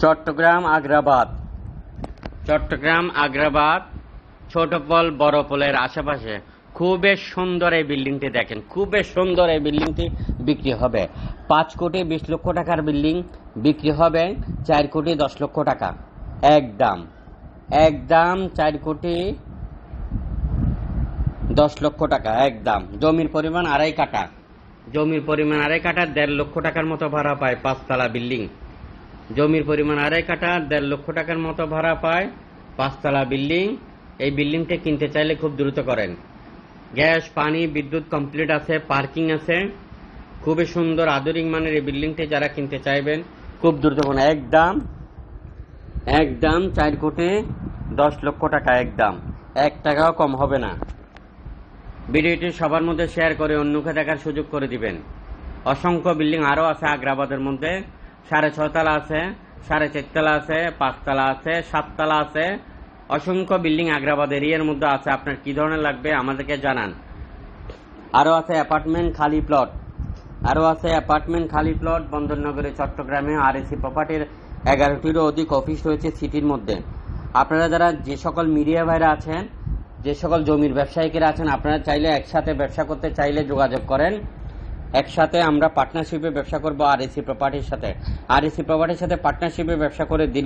চট্টগ্রাম, আগ্রাবাদ। চট্টগ্রাম, আগ্রাবাদ, ছোট পল, বড় পোলের আশেপাশে। খুবই সুন্দর এই বিল্ডিংটি দেখেন। খুবই সুন্দর এই বিল্ডিংটি বিক্রি হবে। পাঁচ কোটি বিশ লক্ষ টাকার বিল্ডিং বিক্রি হবে, চার কোটি দশ লক্ষ টাকা। একদম একদম চার কোটি দশ লক্ষ টাকা, একদম। জমির পরিমাণ আড়াই কাটা জমির পরিমাণ আড়াই কাটা দেড় লক্ষ টাকার মতো ভাড়া পায় পাঁচতলা বিল্ডিং। জমির পরিমাণ আড়াই কাটা দেড় লক্ষ টাকার মতো ভাড়া পায়, পাঁচতলা বিল্ডিং। এই বিল্ডিংটা কিনতে চাইলে খুব দ্রুত করেন। গ্যাস, পানি, বিদ্যুৎ কমপ্লিট আছে পার্কিং আছে। খুবই সুন্দর, আধুনিক মানের এই বিল্ডিংটি যারা কিনতে চাইবেন, খুব দ্রুত করুন। একদম একদম চার কোটি দশ লক্ষ টাকা একদম। এক টাকাও কম হবে না। ভিডিওটি সবার মধ্যে শেয়ার করে অন্যকে দেখার সুযোগ করে দিবেন। অসংখ্য বিল্ডিং আরও আছে আগ্রাবাদের মধ্যে। সাড়ে ছতলা আছে, সাড়ে চারতলা আছে পাঁচতলা আছে সাততলা আছে। অসংখ্য বিল্ডিং আগ্রাবাদ এরিয়ার মধ্যে আছে। আপনার কি ধরনের লাগবে আমাদেরকে জানান। আরও আছে অ্যাপার্টমেন্ট, খালি প্লট। আরও আছে অ্যাপার্টমেন্ট, খালি প্লট, বন্দরনগরে, চট্টগ্রামে আর এসি প্রপার্টির এগারোটিরও অধিক অফিস রয়েছে সিটির মধ্যে। আপনারা যারা যে সকল মিডিয়া ভাইরা আছেন, যে সকল জমির ব্যবসায়িকেরা আছেন, আপনারা চাইলে একসাথে ব্যবসা করতে চাইলে যোগাযোগ করেন। একসাথে আমরা পার্টনারশিপে ব্যবসা করব আর এসি প্রপার্টির সাথে। আর এসি প্রপার্টির সাথে পার্টনারশিপে ব্যবসা করে দীর্ঘ